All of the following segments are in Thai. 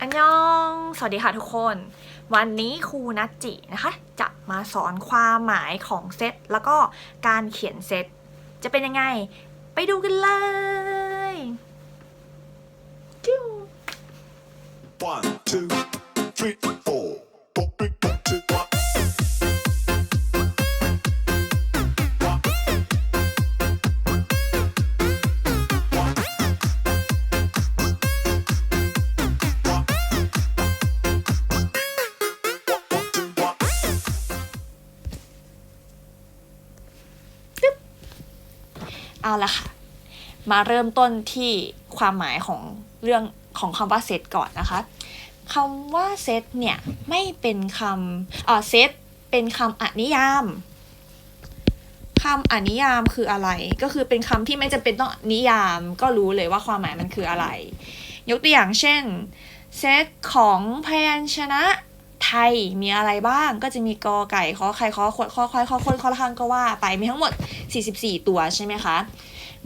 อันยอง สวัสดีค่ะทุกคน วันนี้ครูนัจจินะคะ จะมาสอนความหมายของเซตแล้วก็การเขียนเซตจะเป็นยังไง ไปดูกันเลย มาเริ่มต้นที่ความหมายของเรื่องของคำว่าเซตก่อนนะคะคำว่าเซตเนี่ยไม่เป็นคำอ่าเซตเป็นคำอนิยามคำอนิยามคืออะไร ก็คือเป็นคำที่ไม่จำเป็นต้องนิยามก็รู้เลยว่าความหมายมันคืออะไร ยกตัวอย่างเช่นเซตของพยัญชนะไทยมีอะไรบ้างก็จะมีกอไก่ขอไข่ขอขวดขอควายขอคนขอละคังก็ว่าไปมีทั้งหมด 44 ตัวใช่ไหมคะ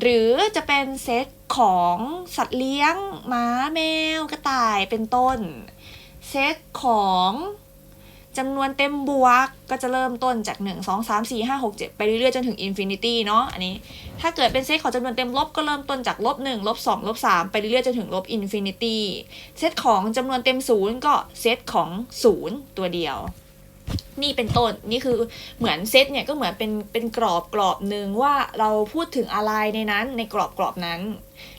หรือจะเป็นเซตของสัตว์เลี้ยงหมาแมวกระต่ายเป็นต้น เซตของจำนวนเต็มบวกก็จะเริ่มต้นจาก 1 2 3 4 5 6 7 ไปเรื่อยๆ จนถึงอินฟินิตี้เนาะอันนี้ ถ้าเกิดเป็นเซตของจำนวนเต็มลบก็เริ่มต้นจากลบ1ลบ2ลบ3ไปเรื่อยๆ จนถึงลบอินฟินิตี้เซตของจำนวนเต็มศูนย์ก็เซตของศูนย์ตัวเดียว นี่เป็นต้นนี่คือเหมือนเซตเนี่ยก็เหมือนเป็นเป็นกรอบกรอบหนึ่งว่าเราพูดถึงอะไรในนั้นในกรอบกรอบนั้น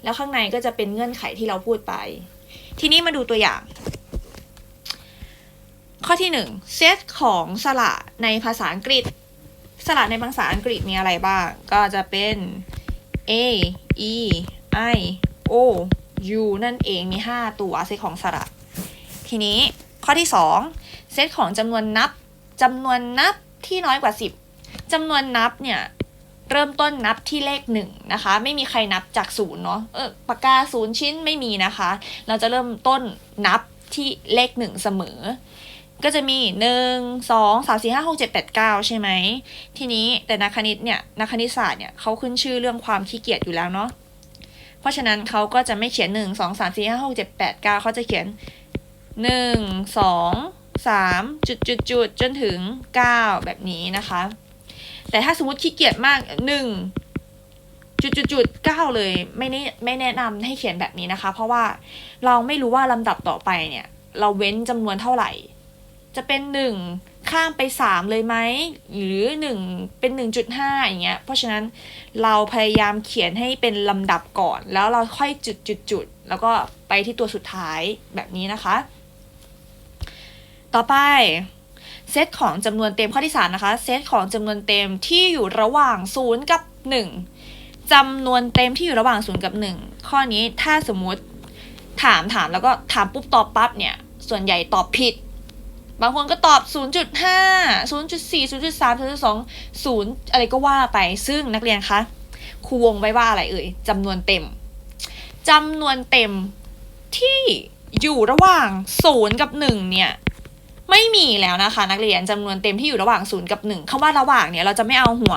แล้วข้างในก็จะเป็นเงื่อนไขที่เราพูดไป ทีนี้มาดูตัวอย่าง ข้อที่หนึ่งเซตของสระในภาษาอังกฤษ สระในภาษาอังกฤษมีอะไรบ้าง ก็จะเป็น A E I O U นั่นเองมี 5 ตัวเซตของสระ ทีนี้ข้อที่ 2 เซตของจำนวนนับ จำนวนนับที่น้อยกว่า 10จำนวนนับเนี่ยเริ่มต้นนับที่เลขหนึ่งนะคะ ไม่มีใครนับจากศูนย์เนาะเออปากกาศูนย์ชิ้นไม่มีนะคะ เราจะเริ่มต้นนับที่เลขหนึ่งเสมอ ก็จะมีหนึ่งสองสามสี่ห้าหกเจ็ดแปดเก้าใช่ไหมทีนี้แต่นักคณิตเนี่ยนักคณิตศาสตร์เนี่ยเขาขึ้นชื่อเรื่องความขี้เกียจอยู่แล้วเนาะเพราะฉะนั้นเขาก็จะไม่เขียนหนึ่งสองสามสี่ห้าหกเจ็ดแปดเก้าเขาจะเขียนหนึ่งสอง สามจุดจุดจุดจนถึงเก้าแบบนี้นะคะ แต่ถ้าสมมติขี้เกียจมากหนึ่งจุดจุดจุดเก้าเลยไม่แน่ไม่แนะนำให้เขียนแบบนี้นะคะ เพราะว่าเราไม่รู้ว่าลำดับต่อไปเนี่ย เราเว้นจำนวนเท่าไหร่ จะเป็นหนึ่งข้ามไปสามเลยไหม หรือหนึ่งเป็นหนึ่งจุดห้าอย่างเงี้ย เพราะฉะนั้นเราพยายามเขียนให้เป็นลำดับก่อน แล้วเราค่อยจุดจุดจุดแล้วก็ไปที่ตัวสุดท้ายแบบนี้นะคะ ต่อไปเซตของจำนวนเต็มข้อที่สามนะคะ เซตของจำนวนเต็มที่อยู่ระหว่างศูนย์กับหนึ่งจำนวนเต็มที่อยู่ระหว่างศูนย์กับหนึ่งข้อนี้ถ้าสมมติถามถามแล้วก็ถามปุ๊บตอบปั๊บเนี่ย ส่วนใหญ่ตอบผิด บางคนก็ตอบ 0.5 0.4 0.3 0.2 0 อะไรก็ว่าไป ซึ่งนักเรียนคะครูวงไว้ว่าอะไรเอ่ยจำนวนเต็มจำนวนเต็มที่อยู่ระหว่าง 0 กับ 1 เนี่ย ไม่มีแล้วนะคะ นักเรียนจำนวนเต็มที่อยู่ระหว่าง0กับ1คำว่าระหว่างเนี่ยเราจะไม่เอาหัว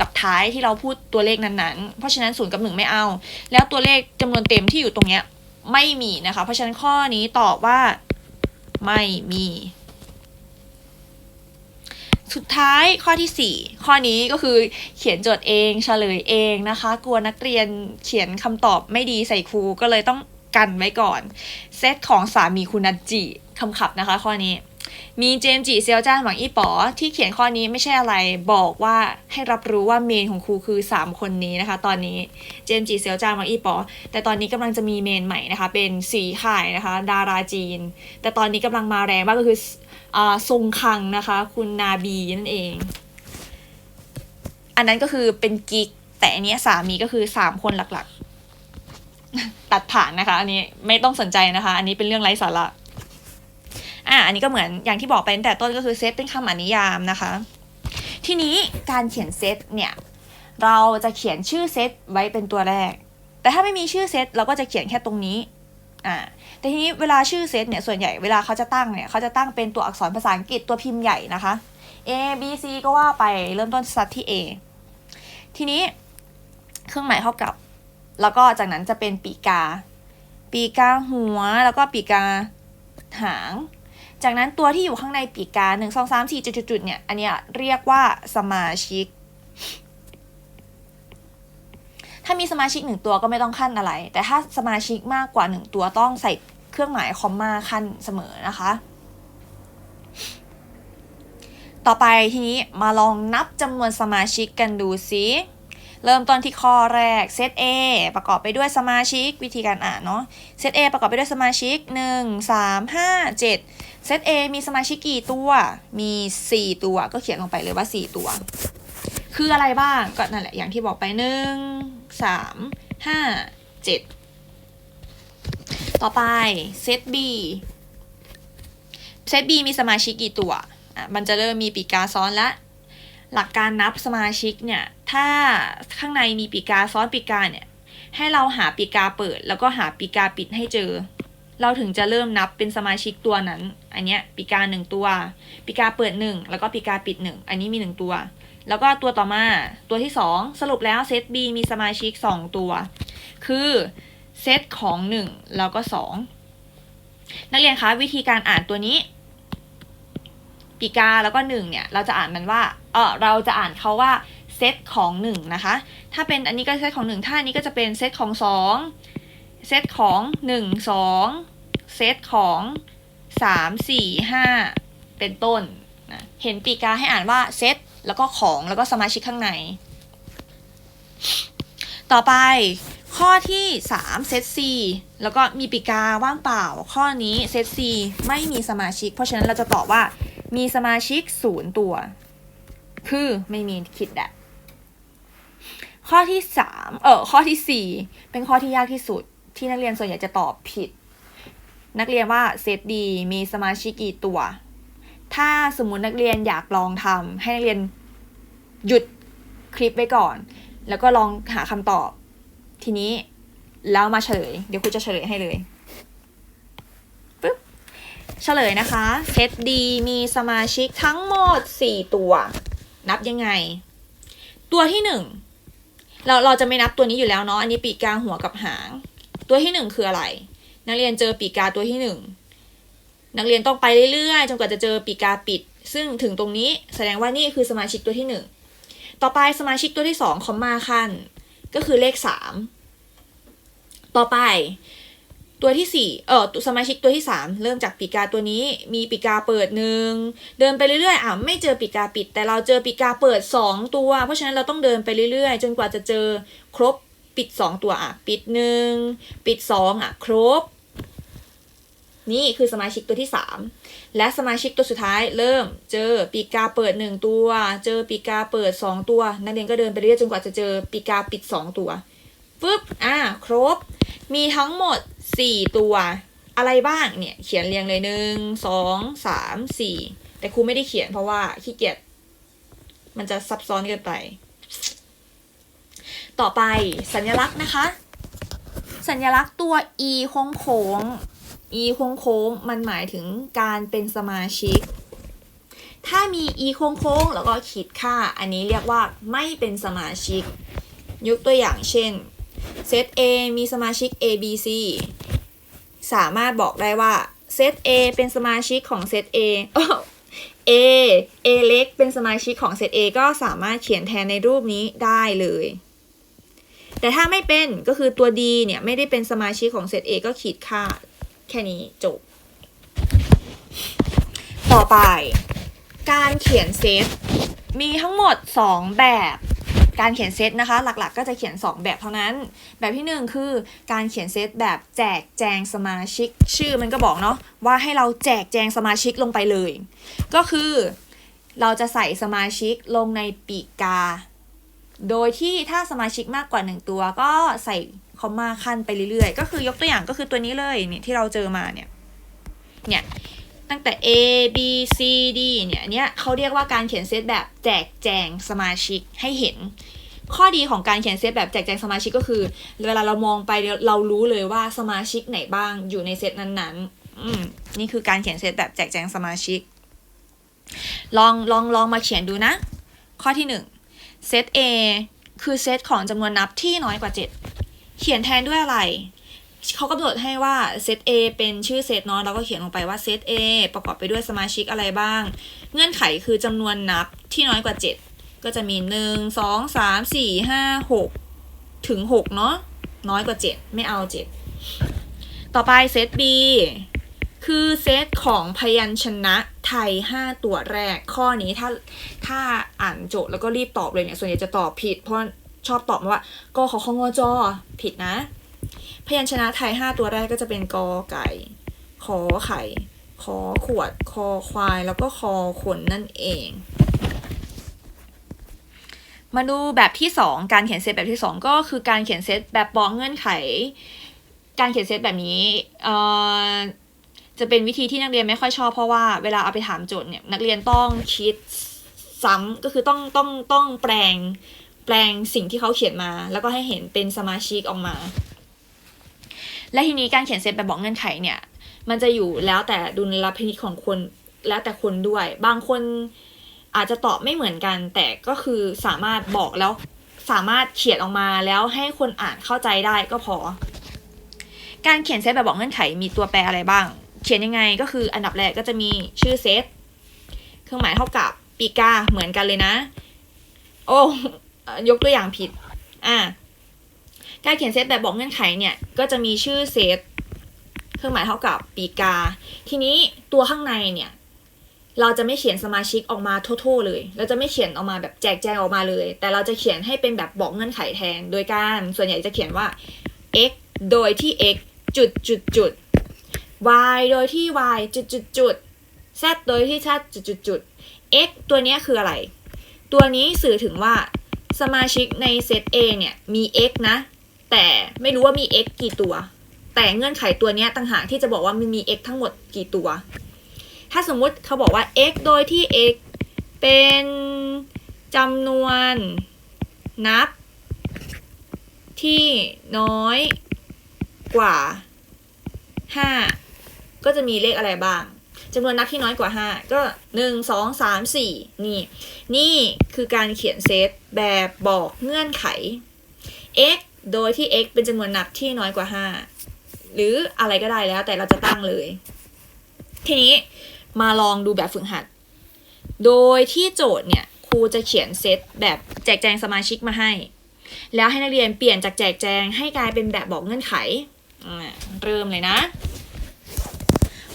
กับท้ายที่เราพูดตัวเลขนั้นๆ เพราะฉะนั้น0กับ1ไม่เอา แล้วตัวเลขจำนวนเต็มที่อยู่ตรงเนี้ยไม่มีนะคะ เพราะฉะนั้นข้อนี้ตอบว่าไม่มี สุดท้ายข้อที่ 4 ข้อนี้ก็คือเขียนโจทย์เองเฉลยเองนะคะ กลัวนักเรียนเขียนคำตอบไม่ดีใส่ครูก็เลยต้องกันไว้ก่อน เซตของสามีคุณนัจจิคำขับนะคะข้อนี้ มีเจนจิเซียวจ้านหวังอี้ป๋อที่เขียนข้อนี้ไม่ใช่อะไรบอกว่าให้รับรู้ว่าเมนของครูคือ 3 คนนี้นะคะ ตอนนี้เจนจิเซียวจ้านหวังอี้ป๋อแต่ตอนนี้กำลังจะมีเมนใหม่นะคะ เป็นสีข่ายนะคะ ดาราจีน แต่ตอนนี้กำลังมาแรงมากก็คืออ่าทรงคังนะคะ คุณนาบีนั่นเอง อันนั้นก็คือเป็นกิ๊กแต่อันนี้สามีก็คือ 3 คนหลักๆ ตัดผ่านนะคะ อันนี้ไม่ต้องสนใจนะคะ อันนี้เป็นเรื่องไร้สาระ อะอันนี้ก็เหมือนอย่างที่บอกไปตั้งแต่ต้นก็คือเซตเป็นคำอนิยามนะคะ ทีนี้การเขียนเซตเนี่ยเราจะเขียนชื่อเซตไว้เป็นตัวแรก แต่ถ้าไม่มีชื่อเซตเราก็จะเขียนแค่ตรงนี้อ่าแต่ทีนี้เวลาชื่อเซตเนี่ยส่วนใหญ่เวลาเขาจะตั้งเนี่ยเขาจะตั้งเป็นตัวอักษรภาษาอังกฤษตัวพิมพ์ใหญ่นะคะ A B C ก็ว่าไปเริ่มต้นสตาร์ทที่ A ทีนี้เครื่องหมายเท่ากับ แล้วก็จากนั้นจะเป็นปีกา ปีกาหัวแล้วก็ปีกาหาง จากนั้นตัวที่อยู่ข้างในปีกกาหนึ่งสองสามสี่จุดๆๆเนี่ย อันเนี้ยเรียกว่าสมาชิก ถ้ามีสมาชิกหนึ่งตัวก็ไม่ต้องขั้นอะไร แต่ถ้าสมาชิกมากกว่าหนึ่งตัวต้องใส่เครื่องหมายคอมมาขั้นเสมอนะคะ ต่อไปทีนี้มาลองนับจำนวนสมาชิกกันดูซิ เริ่มต้นที่ข้อแรกเซต A ประกอบไปด้วยสมาชิกวิธีการอ่านเนาะเซต A ประกอบไปด้วยสมาชิก 1 3 5 7เซต A มีสมาชิกกี่ตัว มี 4 ตัวก็เขียนลงไปเลยว่า 4 ตัว คืออะไรบ้างก็นั่นแหละอย่างที่บอกไป 1 3 5 7 ต่อไปเซต B เซต B มีสมาชิกกี่ตัวอะมันจะเริ่มมีปีกาซ้อนและ หลักการนับสมาชิกเนี่ย ถ้าข้างในมีปีกาซ้อนปีกาเนี่ย ให้เราหาปีกาเปิด แล้วก็หาปีกาปิดให้เจอ เราถึงจะเริ่มนับเป็นสมาชิกตัวนั้น อันเนี้ยปีกาหนึ่งตัวปีกาเปิดหนึ่งแล้วก็ปีกาปิดหนึ่งอันนี้มีหนึ่งตัว แล้วก็ตัวต่อมาตัวที่สองสรุปแล้วเซต B มีสมาชิกสองตัว คือเซตของหนึ่งแล้วก็สองนักเรียนคะวิธีการอ่านตัวนี้ปีกาแล้วก็หนึ่งเนี่ย เราจะอ่านมันว่า เออเราจะอ่านเขาว่าเซตของหนึ่งนะคะ ถ้าเป็นอันนี้ก็เซตของหนึ่งถ้าอันนี้ก็จะเป็นเซตของสองเซตของหนึ่งสองเซตของสามสี่ห้าเป็นต้นนะเห็นปีกาให้อ่านว่าเซตแล้วก็ของแล้วก็สมาชิกข้างใน ต่อไปข้อที่3เซต C แล้วก็มีปีกาว่างเปล่า ข้อนี้เซต C ไม่มีสมาชิก เพราะฉะนั้นเราจะตอบว่ามีสมาชิกศูนย์ตัว คือไม่มีคิดแดะข้อที่สามเออข้อที่สี่เป็นข้อที่ยากที่สุดที่นักเรียนส่วนใหญ่จะตอบผิด นักเรียนว่าเซตดีมีสมาชิกกี่ตัว ถ้าสมมุตินักเรียนอยากลองทำให้นักเรียนหยุดคลิปไว้ก่อน แล้วก็ลองหาคำตอบ ทีนี้แล้วมาเฉลย เดี๋ยวครูจะเฉลยให้เลยปึ๊บเฉลยนะคะเซต D มีสมาชิกทั้งหมด 4 ตัว นับยังไง ตัวที่1เราเราจะไม่นับตัวนี้อยู่แล้วเนาะอันนี้ปีกกลางหัวกับหาง ตัวที่1คืออะไร นักเรียนเจอปีกกาตัวที่1นักเรียนต้องไปเรื่อยๆจนกว่าจะเจอปีกกาปิด ซึ่งถึงตรงนี้แสดงว่านี่คือสมาชิกตัวที่1ต่อไปสมาชิกตัวที่2คอมมาขั้น ก็คือเลข3ต่อไป ตัวที่สี่เออสมาชิกตัวที่สามเริ่มจากปีกาตัวนี้ มีปีกาเปิดหนึ่งเดินไปเรื่อยๆอะไม่เจอปีกาปิด แต่เราเจอปีกาเปิดสองตัว เพราะฉะนั้นเราต้องเดินไปเรื่อยๆ จนกว่าจะเจอครบปิดสองตัวอะปิดหนึ่งปิดสองอะครบ นี่คือสมาชิกตัวที่สามและสมาชิกตัวสุดท้ายเริ่มเจอปีกาเปิดหนึ่งตัว เจอปีกาเปิดสองตัว นักเรียนก็เดินไปเรื่อยๆจนกว่าจะเจอปีกาปิดสองตัวปึ๊บอะครบ มีทั้งหมด 4ตัวอะไรบ้างเนี่ยเขียนเรียงเลยหนึ่งสองสามสี่แต่ครูไม่ได้เขียนเพราะว่าขี้เกียจมันจะซับซ้อนเกินไป ต่อไปสัญลักษณ์นะคะ สัญลักษณ์ตัว e โค้งโค้ง e โค้งโค้งมันหมายถึงการเป็นสมาชิก ถ้ามี e โค้งโค้งแล้วก็ขีดค่า อันนี้เรียกว่าไม่เป็นสมาชิก ยกตัวอย่างเช่น เซต A มีสมาชิก A B C สามารถบอกได้ว่าเซต A เป็นสมาชิกของเซต A เอ A A เล็กเป็นสมาชิกของเซต A ก็สามารถเขียนแทนในรูปนี้ได้เลย แต่ถ้าไม่เป็นก็คือตัว D เนี่ย ไม่ได้เป็นสมาชิกของเซต A ก็ขีดค่าแค่นี้จบ ต่อไป การเขียนเซตมีทั้งหมด 2 แบบ การเขียนเซตนะคะหลักๆก็จะเขียน 2 แบบเท่านั้น แบบที่ 1 คือการเขียนเซตแบบแจกแจงสมาชิก ชื่อมันก็บอกเนาะว่าให้เราแจกแจงสมาชิกลงไปเลย ก็คือเราจะใส่สมาชิกลงในปีกกา โดยที่ถ้าสมาชิกมากกว่า 1 ตัวก็ใส่คอมมาขั้นไปเรื่อยๆ ก็คือยกตัวอย่างก็คือตัวนี้เลยเนี่ยที่เราเจอมาเนี่ยเนี่ย ตั้งแต่ A B C D เนี่ยเนี้ยเขาเรียกว่าการเขียนเซตแบบแจกแจงสมาชิกให้เห็น ข้อดีของการเขียนเซตแบบแจกแจงสมาชิกก็คือ เวลาเรามองไปเรารู้เลยว่าสมาชิกไหนบ้างอยู่ในเซตนั้นๆอืมนี่คือการเขียนเซตแบบแจกแจงสมาชิก ลองลองลองมาเขียนดูนะ ข้อที่หนึ่งเซต A คือเซตของจำนวนนับที่น้อยกว่า 7 เขียนแทนด้วยอะไร เขากำหนดให้ว่าเซต A เป็นชื่อเซตเนาะเราก็เขียนลงไปว่าเซต A ประกอบไปด้วยสมาชิกอะไรบ้าง เงื่อนไขคือจำนวนนับที่น้อยกว่า 7 ก็จะมี 1 2 3 4 5 6 ถึง 6 เนาะน้อยกว่า 7 ไม่เอา 7 ต่อไปเซต B คือเซตของพยัญชนะไทย 5 ตัวแรก ข้อนี้ถ้าถ้าอ่านโจทย์แล้วก็รีบตอบเลยเนี่ย ส่วนใหญ่จะตอบผิด เพราะชอบตอบมาว่าก็ขอของอจอผิดนะ พยัญชนะไทย 5 ตัวแรกก็จะเป็นกอไก่ขอไข่ขอขวด คอควาย แล้วก็คอขนนั่นเอง มาดูแบบที่ 2 การเขียนเซตแบบที่ 2 ก็คือการเขียนเซตแบบบอกเงื่อนไข การเขียนเซตแบบนี้เอ่อจะเป็นวิธีที่นักเรียนไม่ค่อยชอบเพราะว่าเวลาเอาไปถามโจทย์เนี่ยนักเรียนต้องคิดซ้ำก็คือต้องต้องต้องแปลงแปลงสิ่งที่เขาเขียนมา แล้วก็ให้เห็นเป็นสมาชิกออกมา และทีนี้การเขียนเซตแบบบอกเงื่อนไขเนี่ย มันจะอยู่แล้วแต่ดุลพินิจของคนแล้วแต่คนด้วย บางคนอาจจะตอบไม่เหมือนกัน แต่ก็คือสามารถบอกแล้วสามารถเขียนออกมาแล้วให้คนอ่านเข้าใจได้ก็พอ การเขียนเซตแบบบอกเงื่อนไขมีตัวแปรอะไรบ้าง เขียนยังไงก็คืออันดับแรกก็จะมีชื่อเซตเครื่องหมายเท่ากับปีกาเหมือนกันเลยนะ โอ้ยกตัวอย่างผิด อ่า การเขียนเซตแบบบอกเงื่อนไขเนี่ยก็จะมีชื่อเซตเครื่องหมายเท่ากับปีกา ทีนี้ตัวข้างในเนี่ยเราจะไม่เขียนสมาชิกออกมาทั่วๆเลย เราจะไม่เขียนออกมาแบบแจกแจงออกมาเลย แต่เราจะเขียนให้เป็นแบบบอกเงื่อนไขแทน โดยการส่วนใหญ่จะเขียนว่า x โดยที่ x จุดจุดจุด y โดยที่ y จุดจุดจุด z โดยที่ z จุดจุดจุด x ตัวนี้คืออะไร ตัวนี้สื่อถึงว่าสมาชิกในเซต A เนี่ยมี x นะ แต่ไม่รู้ว่ามี x กี่ตัว แต่เงื่อนไขตัวนี้ต่างหากที่จะบอกว่ามันมี x ทั้งหมดกี่ตัว ถ้าสมมุติเขาบอกว่า x โดยที่ x เป็นจำนวนนับ ที่น้อยกว่า 5 ก็จะมีเลขอะไรบ้างจำนวนนับที่น้อยกว่า 5 ก็ 1 2 3 4 นี่ นี่คือการเขียนเซตแบบบอกเงื่อนไข x โดยที่ x เป็นจำนวนนับที่น้อยกว่า 5 หรืออะไรก็ได้แล้วแต่เราจะตั้งเลย ทีนี้มาลองดูแบบฝึกหัด โดยที่โจทย์เนี่ยครูจะเขียนเซตแบบแจกแจงสมาชิกมาให้ แล้วให้นักเรียนเปลี่ยนจากแจกแจงให้กลายเป็นแบบบอกเงื่อนไข เริ่มเลยนะ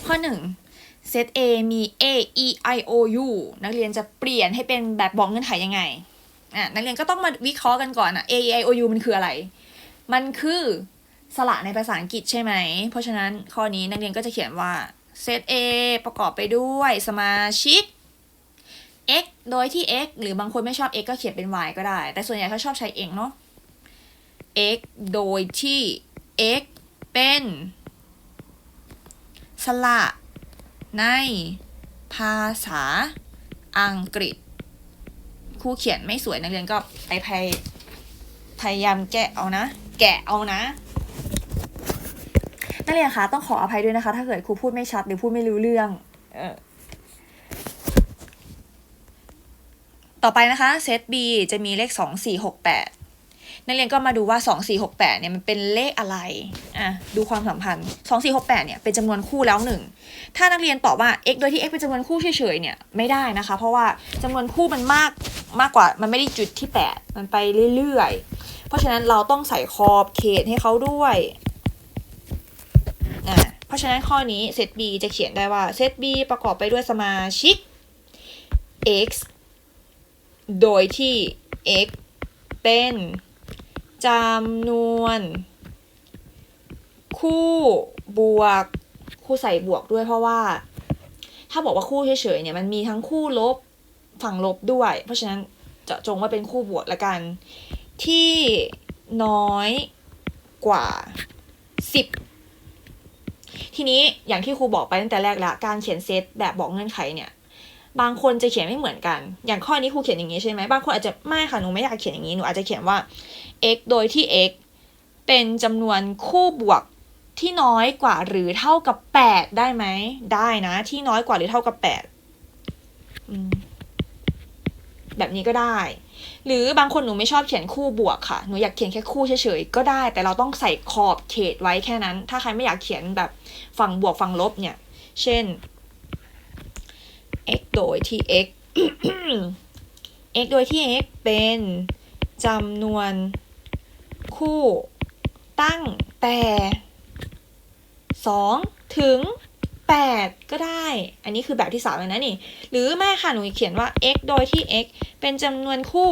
ข้อ 1 เซต A มี A E I O U นักเรียนจะเปลี่ยนให้เป็นแบบบอกเงื่อนไขยังไง อะนักเรียนก็ต้องมาวิเคราะห์กันก่อนอะ A E I O U มันคืออะไร มันคือสระในภาษาอังกฤษใช่ไหม เพราะฉะนั้นข้อนี้นักเรียนก็จะเขียนว่าเซต A ประกอบไปด้วยสมาชิก x โดยที่ x หรือบางคนไม่ชอบ x ก็เขียนเป็น y ก็ได้ แต่ส่วนใหญ่เขาชอบใช้เองเนาะ x โดยที่ x เป็นสระในภาษาอังกฤษ ครูเขียนไม่สวยนักเรียนก็ไปพยพยายามแกะเอานะ แกะเอานะ นักเรียนคะต้องขออภัยด้วยนะคะ ถ้าเกิดครูพูดไม่ชัดหรือพูดไม่รู้เรื่อง เออต่อไปนะคะเซต B จะมีเลข 2 4 6 8 นักเรียนก็มาดูว่า 2 4 6 8เนี่ยมันเป็นเลขอะไร อะดูความสัมพันธ์ 2 4 6 8เนี่ยเป็นจำนวนคู่แล้วหนึ่งถ้านักเรียนตอบว่า x โดยที่ x เป็นจำนวนคู่เฉยๆเนี่ยไม่ได้นะคะ เพราะว่าจำนวนคู่มันมาก มากกว่ามันไม่ได้จุดที่8มันไปเรื่อยๆ เพราะฉะนั้นเราต้องใส่ขอบเขตให้เขาด้วยอ่าเพราะฉะนั้นข้อนี้เซต B จะเขียนได้ว่าเซต B ประกอบไปด้วยสมาชิก x โดยที่ x เป็นจำนวน คู่บวก คู่ใส่บวกด้วยเพราะว่า ถ้าบอกว่าคู่เฉยๆเนี่ยมันมีทั้งคู่ลบ ฝั่งลบด้วย เพราะฉะนั้นจะจงว่าเป็นคู่บวกละกัน ที่น้อยกว่า 10 ทีนี้อย่างที่ครูบอกไปตั้งแต่แรกแล้วการเขียนเซตแบบบอกเงื่อนไขเนี่ยบางคนจะเขียนไม่เหมือนกัน อย่างข้อนี้ครูเขียนอย่างนี้ใช่ไหมบางคนอาจจะไม่ค่ะ หนูไม่อยากเขียนอย่างนี้ หนูอาจจะเขียนว่า x โดยที่ x เป็นจำนวนคู่บวกที่น้อยกว่าหรือเท่ากับ 8 ได้ไหม ได้นะ ที่น้อยกว่าหรือเท่ากับ8อืม แบบนี้ก็ได้ หรือบางคนหนูไม่ชอบเขียนคู่บวกค่ะ หนูอยากเขียนแค่คู่เฉยๆก็ได้ แต่เราต้องใส่ขอบเขตไว้แค่นั้น ถ้าใครไม่อยากเขียนแบบฝั่งบวกฝั่งลบเนี่ย เช่น x โดยที่ x x โดยที่ x เป็นจำนวนคู่ตั้งแต่ 2 ถึง 8 ก็ได้ อันนี้คือแบบที่3เลยนะนี่ หรือไม่ค่ะ หนูเขียนว่า x โดยที่ x เป็นจำนวนคู่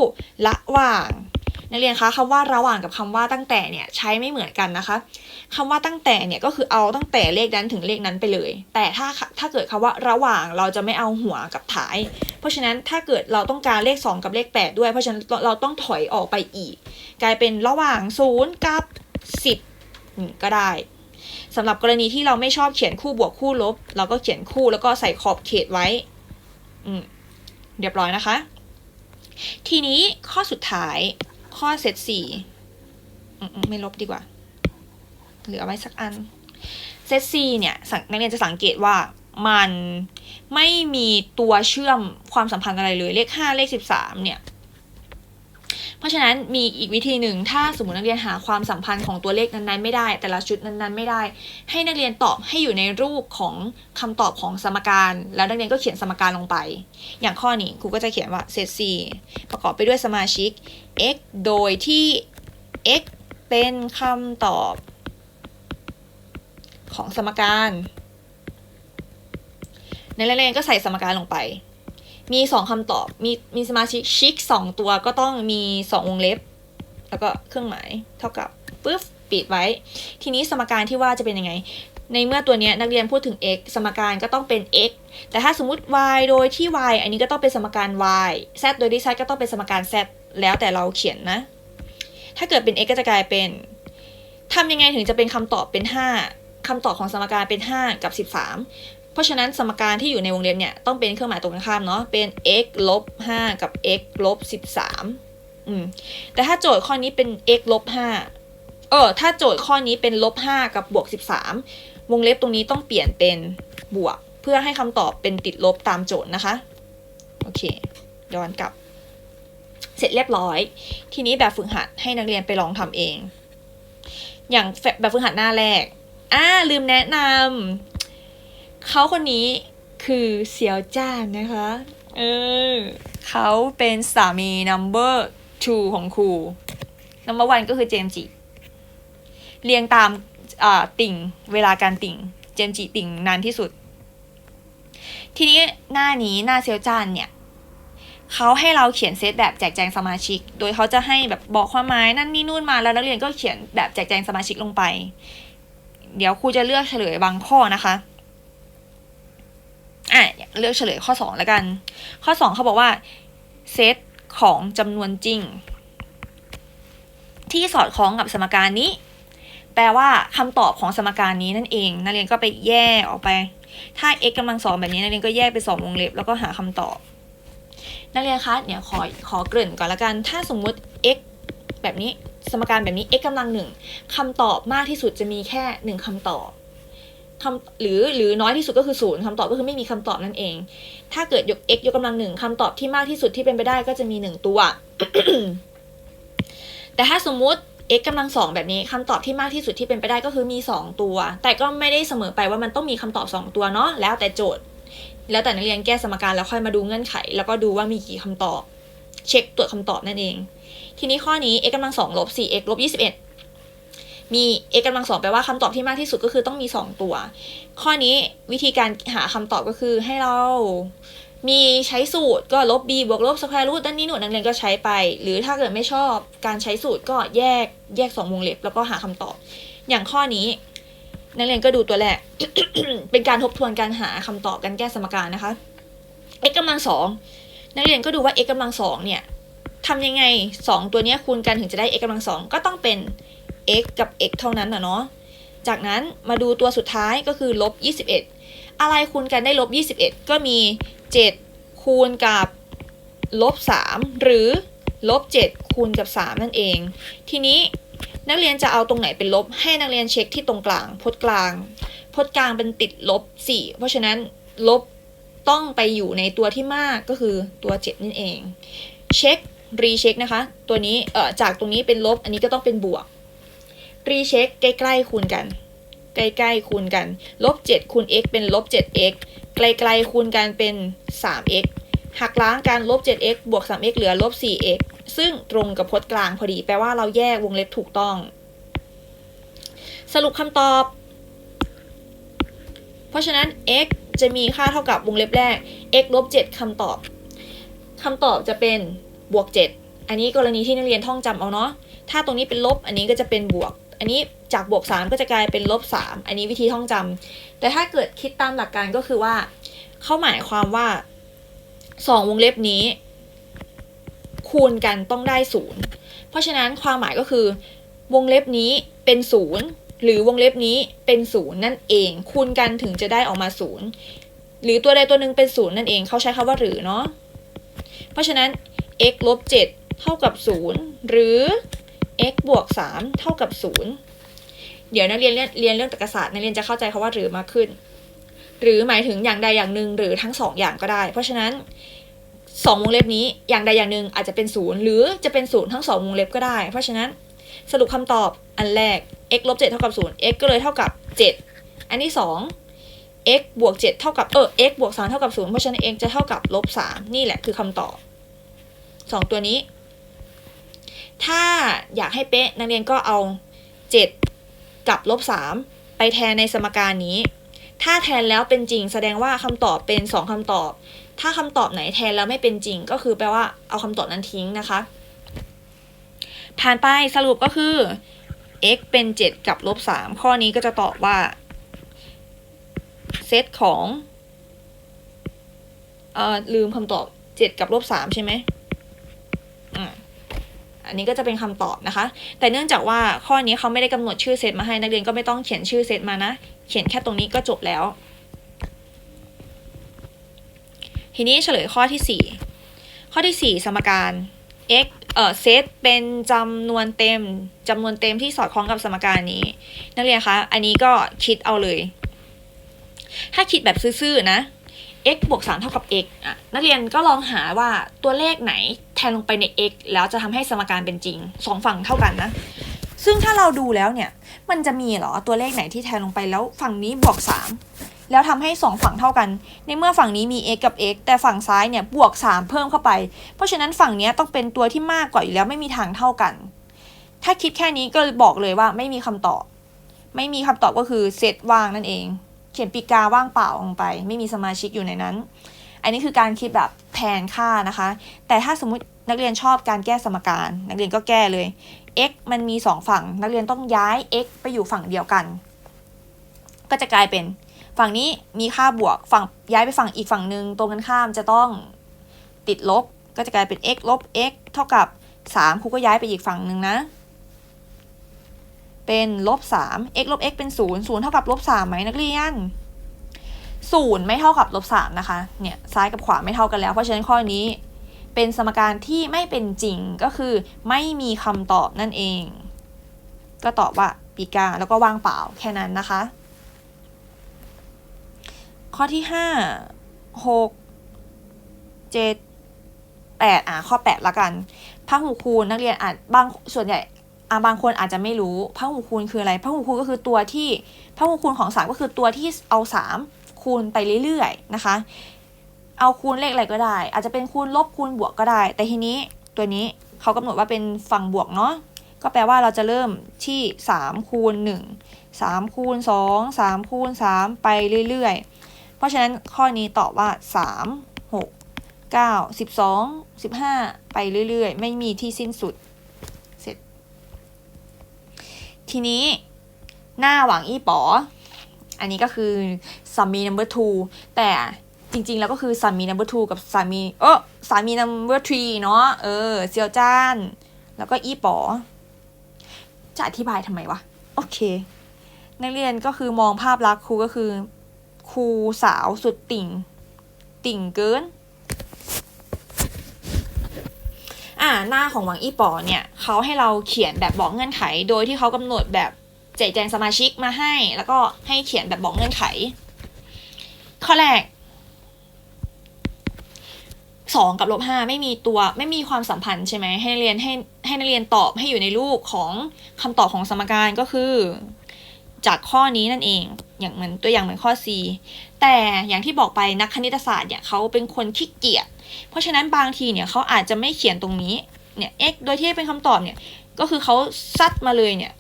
ระหว่าง นักเรียนคะคำว่าระหว่างกับคำว่าตั้งแต่เนี่ยใช้ไม่เหมือนกันนะคะคำว่าตั้งแต่เนี่ยก็คือเอาตั้งแต่เลขนั้นถึงเลขนั้นไปเลย แต่ถ้าถ้าเกิดคำว่าระหว่างเราจะไม่เอาหัวกับท้าย เพราะฉะนั้นถ้าเกิดเราต้องการเลข 2 กับเลข 8 ด้วย เพราะฉะนั้นเราต้องถอยออกไปอีก กลายเป็นระหว่าง 0 กับ 10นี่ก็ได้ สำหรับกรณีที่เราไม่ชอบเขียนคู่บวกคู่ลบ เราก็เขียนคู่แล้วก็ใส่ขอบเขตไว้ อืม เรียบร้อยนะคะ ทีนี้ข้อสุดท้าย ข้อเซตสี่ไม่ลบดีกว่า เหลือไว้สักอัน เซตซีเนี่ยนักเรียนจะสังเกตว่ามันไม่มีตัวเชื่อมความสัมพันธ์อะไรเลย เลข5เลข13เนี่ย เพราะฉะนั้นมีอีกวิธีหนึ่งถ้าสมมตินักเรียนหาความสัมพันธ์ของตัวเลขนั้นๆไม่ได้ แต่ละชุดนั้นๆไม่ได้ ให้นักเรียนตอบให้อยู่ในรูปของคำตอบของสมการ แล้วนักเรียนก็เขียนสมการลงไป อย่างข้อนี้ครูก็จะเขียนว่าเซต C ประกอบไปด้วยสมาชิก x โดยที่ x เป็นคำตอบของสมการ ในเรียนก็ใส่สมการลงไป มีสองคำตอบ มีมีสมาชิกชิกสองตัวก็ต้องมีสองวงเล็บ แล้วก็เครื่องหมายเท่ากับปึ๊บปิดไว้ ทีนี้สมการที่ว่าจะเป็นยังไง ในเมื่อตัวนี้นักเรียนพูดถึง x สมการก็ต้องเป็น x แต่ถ้าสมมติ y โดยที่ y อันนี้ก็ต้องเป็นสมการ y z โดยที่ z ก็ต้องเป็นสมการ z แล้วแต่เราเขียนนะ ถ้าเกิดเป็น x ก็จะกลายเป็นทำยังไงถึงจะเป็นคำตอบเป็น 5คำตอบของสมการเป็น 5 กับ 13 เพราะฉะนั้นสมการที่อยู่ในวงเล็บเนี่ยต้องเป็นเครื่องหมายตรงกันข้ามเนาะเป็น x ลบ5กับ x ลบ13อืมแต่ถ้าโจทย์ข้อนี้เป็น x ลบ5เออถ้าโจทย์ข้อนี้เป็นลบ5กับบวก13 วงเล็บตรงนี้ต้องเปลี่ยนเป็นบวก เพื่อให้คำตอบเป็นติดลบตามโจทย์นะคะโอเคย้อนกลับ เสร็จเรียบร้อย ทีนี้แบบฝึกหัดให้นักเรียนไปลองทำเอง อย่างแบบฝึกหัดหน้าแรกอ่าลืมแนะนำ เขาคนนี้คือเสี่ยวจ้านนะคะ เออเขาเป็นสามี number two ของครู number one ก็คือเจมจิ เรียงตามอ่าติ่ง เวลาการติ่ง เจมจิติ่งนานที่สุด ทีนี้หน้านี้หน้าเซียวจ้านเนี่ยเขาให้เราเขียนเซตแบบแจกแจงสมาชิก โดยเขาจะให้แบบบอกความหมายนั่นนี่นู่นมาแล้วนักเรียนก็เขียนแบบแจกแจงสมาชิกลงไป เดี๋ยวครูจะเลือกเฉลยบางข้อนะคะ อะเลือกเฉลยข้อ 2 แล้วกัน ข้อ 2 เขาบอกว่าเซตของจำนวนจริง ที่สอดคล้องกับสมการนี้ แปลว่าคำตอบของสมการนี้นั่นเอง นักเรียนก็ไปแยกออกไป ถ้า x กำลังสองแบบนี้นักเรียนก็แยกไปสองวงเล็บ แล้วก็หาคำตอบ นักเรียนคะเนี่ยขอขอเกริ่นก่อนละกัน ถ้าสมมติ x แบบนี้สมการแบบนี้ x กำลังหนึ่งคำตอบมากที่สุดจะมีแค่หนึ่งคำตอบ คำหรือหรือน้อยที่สุดก็คือศูนย์คำตอบก็คือไม่มีคำตอบนั่นเอง ถ้าเกิดยก x ยกกำลังหนึ่งคำตอบที่มากที่สุดที่เป็นไปได้ก็จะมีหนึ่งตัว แต่ถ้าสมมุติ x กำลังสองแบบนี้คำตอบที่มากที่สุดที่เป็นไปได้ก็คือมี 2 ตัว แต่ก็ไม่ได้เสมอไปว่ามันต้องมีคำตอบ 2 ตัวเนาะแล้วแต่โจทย์ แล้วแต่นักเรียนแก้สมการแล้วค่อยมาดูเงื่อนไข แล้วก็ดูว่ามีกี่คำตอบ เช็คตรวจคำตอบนั่นเอง ทีนี้ข้อนี้ x กำลังสองลบ 4x ลบ 21 มี x กำลังสองแปลว่าคำตอบที่มากที่สุดก็คือต้องมี 2 ตัว ข้อนี้วิธีการหาคำตอบก็คือให้เรามีใช้สูตรก็ลบ b บวกลบสแควร์รูทด้านนี้หนูนักเรียนก็ใช้ไป หรือถ้าเกิดไม่ชอบการใช้สูตรก็แยกแยกสองวงเล็บแล้วก็หาคำตอบ อย่างข้อนี้ นักเรียนก็ดูตัวแรก เป็นการทบทวนการหาคำตอบการแก้สมการนะคะ x กำลังสองนักเรียนก็ดูว่า x กำลังสองเนี่ยทำยังไงสองตัวนี้คูณกันถึงจะได้ x กำลังสองก็ต้องเป็น x กับ x เท่านั้นนะเนาะ จากนั้นมาดูตัวสุดท้ายก็คือลบ21 อะไรคูณกันได้ลบ21 ก็มี 7 คูณกับลบ3หรือลบ7คูณกับ 3 นั่นเอง ทีนี้นักเรียนจะเอาตรงไหนเป็นลบ ให้นักเรียนเช็คที่ตรงกลาง พจน์กลาง พจน์กลางเป็นติดลบ 4 เพราะฉะนั้นลบต้องไปอยู่ในตัวที่มากก็คือตัว 7 นั่นเอง เช็ครีเช็คนะคะ ตัวนี้เอ่อจากตรงนี้เป็นลบ อันนี้ก็ต้องเป็นบวก รีเช็คใกล้ๆคูณกัน ใกล้ๆคูณกันลบ7คูณ x เป็นลบ 7x ไกลๆคูณกันเป็น 3x หักล้างกันลบ 7x บวก 3x เหลือลบ 4x ซึ่งตรงกับพจน์กลางพอดี แปลว่าเราแยกวงเล็บถูกต้อง สรุปคำตอบ เพราะฉะนั้น x จะมีค่าเท่ากับวงเล็บแรก x ลบ 7คำตอบคำตอบจะเป็นบวก 7 อันนี้กรณีที่นักเรียนท่องจำเอาเนาะ ถ้าตรงนี้เป็นลบ อันนี้ก็จะเป็นบวก อันนี้จากบวก 3 ก็จะกลายเป็นลบ 3 อันนี้วิธีท่องจำแต่ถ้าเกิดคิดตามหลักการก็คือว่า เขาหมายความว่า 2 วงเล็บนี้ คูณกันต้องได้ 0 เพราะฉะนั้นความหมายก็คือ วงเล็บนี้เป็น 0 หรือวงเล็บนี้เป็น 0 นั่นเอง คูณกันถึงจะได้ออกมา 0 หรือตัวใดตัวหนึ่งเป็น 0 นั่นเอง เขาใช้คำว่าหรือเนาะ เพราะฉะนั้น x ลบ7เท่ากับ 0 หรือ x บวก 3 เท่ากับ 0 เดี๋ยวนักเรียนเรียนเรื่องตรรกศาสตร์นักเรียนจะเข้าใจคาว่าหรือมากขึ้น หรือหมายถึงอย่างใดอย่างหนึ่งหรือทั้งสองอย่างก็ได้ เพราะฉะนั้นสองวงเล็บนี้อย่างใดอย่างหนึ่งอาจจะเป็นศูนย์หรือจะเป็นศูนย์ทั้งสองวงเล็บก็ได้ เพราะฉะนั้นสรุปคำตอบอันแรก x ลบ7เท่ากับ0 x ก็เลยเท่ากับ 7 อันที่สอง x บวก7เท่ากับเออ x บวก3เท่ากับ0เพราะฉะนั้น x จะเท่ากับลบ3นี่แหละคือคำตอบสองตัวนี้ ถ้าอยากให้เป๊ะนักเรียนก็เอา 7 กับลบ3ไปแทนในสมการนี้ ถ้าแทนแล้วเป็นจริง แสดงว่าคำตอบเป็น 2คำตอบ ถ้าคำตอบไหนแทนแล้วไม่เป็นจริง ก็คือแปลว่าเอาคำตอบนั้นทิ้งนะคะ ผ่านไปสรุปก็คือ x เป็น 7 กับลบ3ข้อนี้ก็จะตอบว่าเซตของเอ่อลืมคำตอบ 7 กับลบ3ใช่ไหมอ่า อันนี้ก็จะเป็นคำตอบนะคะ แต่เนื่องจากว่าข้อนี้เขาไม่ได้กำหนดชื่อเซตมาให้นักเรียนก็ไม่ต้องเขียนชื่อเซตมานะ เขียนแค่ตรงนี้ก็จบแล้ว ทีนี้เฉลยข้อที่ 4 ข้อที่ 4 สมการ x เอ่อเซตเป็นจำนวนเต็มจำนวนเต็มที่สอดคล้องกับสมการนี้ นักเรียนคะ อันนี้ก็คิดเอาเลย ถ้าคิดแบบซื่อๆนะ x บวก3เท่ากับ x อะนักเรียนก็ลองหาว่าตัวเลขไหนแทนลงไปใน x แล้วจะทำให้สมการเป็นจริงสองฝั่งเท่ากันนะ ซึ่งถ้าเราดูแล้วเนี่ย มันจะมีเหรอตัวเลขไหนที่แทนลงไปแล้วฝั่งนี้บวก 3 แล้วทำให้สองฝั่งเท่ากัน ในเมื่อฝั่งนี้มี x กับ x แต่ฝั่งซ้ายเนี่ยบวก 3 เพิ่มเข้าไป เพราะฉะนั้นฝั่งนี้ต้องเป็นตัวที่มากกว่าอยู่แล้วไม่มีทางเท่ากัน ถ้าคิดแค่นี้ก็บอกเลยว่าไม่มีคำตอบ ไม่มีคำตอบก็คือเซตว่างนั่นเอง ขียนปีกาว่างเปล่าลงไป ไม่มีสมาชิกอยู่ในนั้น อันนี้คือการคิดแบบแทนค่านะคะ แต่ถ้าสมมตินักเรียนชอบการแก้สมการ นักเรียนก็แก้เลย x มันมีสองฝั่ง นักเรียนต้องย้าย x ไปอยู่ฝั่งเดียวกัน ก็จะกลายเป็น ฝั่งนี้มีค่าบวกฝั่งย้ายไปฝั่งอีกฝั่งหนึ่งตรงกันข้ามจะต้องติดลบ ก็จะกลายเป็น x ลบ x เท่ากับ 3ครูก็ย้ายไปอีกฝั่งหนึ่งนะ เป็นลบ3 x ลบ x เป็น0 0เท่ากับลบ3ไหมนักเรียน0ไม่เท่ากับลบ3นะคะ เนี่ยซ้ายกับขวาไม่เท่ากันแล้ว เพราะฉะนั้นข้อนี้ เป็นสมการที่ไม่เป็นจริงก็คือ ไม่มีคำตอบนั่นเอง ก็ตอบว่าปีกาแล้วก็ว่างเปล่าแค่นั้นนะคะ ข้อที่ห้าหกเจ็ดแปดอะข้อแปดละกันพหูคูณนักเรียนอาจบางส่วนใหญ่ อะบางคนอาจจะไม่รู้พหูคูณคืออะไรพหูคูณก็คือตัวที่พหูคูณของสามก็คือตัวที่เอาสามคูณไปเรื่อยๆนะคะ เอาคูณเลขอะไรก็ได้ อาจจะเป็นคูณลบคูณบวกก็ได้ แต่ทีนี้ตัวนี้เขากำหนดว่าเป็นฝั่งบวกเนาะก็แปลว่าเราจะเริ่มที่3คูณ1 3คูณ2 3คูณ3ไปเรื่อยๆ เพราะฉะนั้นข้อนี้ตอบว่า3 6 9 12 15ไปเรื่อยๆ ไม่มีที่สิ้นสุด ทีนี้หน้าหวังอี้ป๋อ อันนี้ก็คือสามี number two แต่จริงๆ แล้วก็คือสามี number two กับสามีเออสามี number three เนาะเออเซียวจ้าน แล้วก็อี้ป๋อ จะอธิบายทำไมวะ โอเค นักเรียนก็คือมองภาพลักษณ์ครูก็คือครูสาวสุดติ่ง ติ่งเกิน อ่าหน้าของหวังอี้ป๋อเนี่ยเขาให้เราเขียนแบบบอกเงื่อนไข โดยที่เขากำหนดแบบแจกแจงสมาชิกมาให้ แล้วก็ให้เขียนแบบบอกเงื่อนไข ข้อแรกสองกับลบห้าไม่มีตัวไม่มีความสัมพันธ์ใช่ไหมให้นักเรียนให้ให้นักเรียนตอบให้อยู่ในรูปของคำตอบของสมการก็คือ จากข้อนี้นั่นเองอย่างเหมือนตัวอย่างเหมือนข้อ C แต่อย่างที่บอกไปนักคณิตศาสตร์เนี่ยเขาเป็นคนขี้เกียจ เพราะฉะนั้นบางทีเนี่ยเขาอาจจะไม่เขียนตรงนี้เนี่ย x โดยที่เป็นคำตอบเนี่ยก็คือเขาซัดมาเลยเนี่ย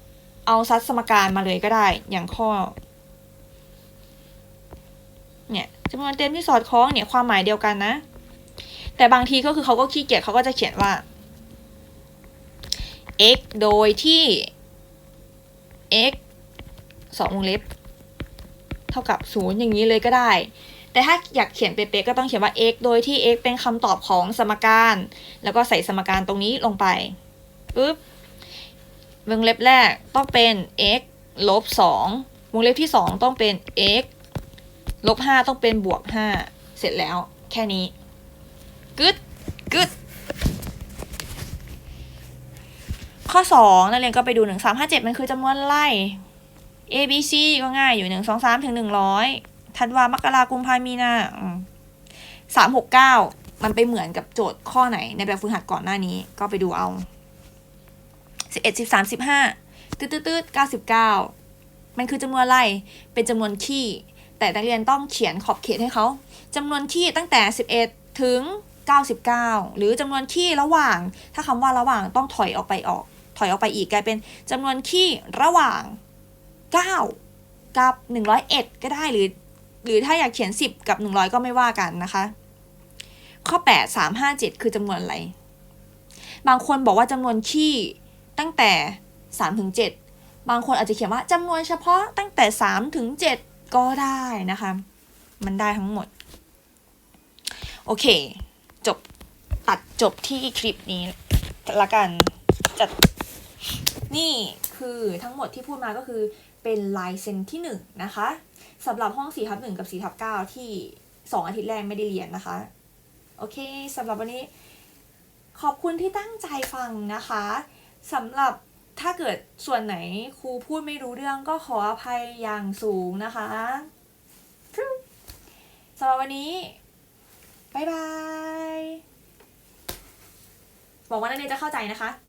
เอาซัดสมการมาเลยก็ได้อย่างข้อเนี่ยจำนวนเต็มที่สอดคล้องเนี่ยความหมายเดียวกันนะ แต่บางทีก็คือเขาก็ขี้เกียจเขาก็จะเขียนว่า x โดยที่ x สองวงเล็บ เท่ากับศูนย์อย่างนี้เลยก็ได้ แต่ถ้าอยากเขียนเป๊ะๆก็ต้องเขียนว่า x โดยที่ x เป็นคำตอบของสมการ แล้วก็ใส่สมการตรงนี้ลงไปปึ๊บวงเล็บแรกต้องเป็น x ลบสองวงเล็บที่สองต้องเป็น x ลบห้าต้องเป็นบวกห้าเสร็จแล้ว แค่นี้กึดกึดข้อสองนักเรียนก็ไปดูหนึ่งสามห้าเจ็ดมันคือจำนวนไล่ A B C ก็ง่ายอยู่หนึ่งสองสามถึงหนึ่งร้อย ธันวามกรากุมภามีนาสามหกเก้ามันไปเหมือนกับโจทย์ข้อไหนในแบบฝึกหัดก่อนหน้านี้ก็ไปดูเอาสิบเอ็ดสิบสามสิบห้าตืดตืดตืดเก้าสิบเก้ามันคือจำนวนไล่เป็นจำนวนคี่แต่นักเรียนต้องเขียนขอบเขตให้เขาจำนวนคี่ตั้งแต่11ถึง 99 หรือจำนวนคี่ระหว่าง ถ้าคำว่าระหว่างต้องถอยออกไปออก ถอยออกไปอีกกลายเป็นจำนวนคี่ระหว่าง 9 กับ 101 ก็ได้หรือ หรือถ้าอยากเขียน 10 กับ 100 ก็ไม่ว่ากันนะคะ ข้อ 8 3 5 7 คือจำนวนอะไร บางคนบอกว่าจำนวนคี่ตั้งแต่3ถึง7บางคนอาจจะเขียนว่าจำนวนเฉพาะตั้งแต่3ถึง7ก็ได้นะคะ มันได้ทั้งหมด โอเค จบตัดจบที่คลิปนี้ละกันจัดนี่คือทั้งหมดที่พูดมาก็คือเป็นลายเซ็นที่หนึ่งนะคะ สำหรับห้อง4ทับ1กับ4ทับ9ที่ 2 อาทิตย์แรกไม่ได้เรียนนะคะ โอเคสำหรับวันนี้ ขอบคุณที่ตั้งใจฟังนะคะสำหรับถ้าเกิดส่วนไหนครูพูดไม่รู้เรื่องก็ขออภัยอย่างสูงนะคะสำหรับวันนี้บ๊ายบายหวังว่านักเรียนจะเข้าใจนะคะ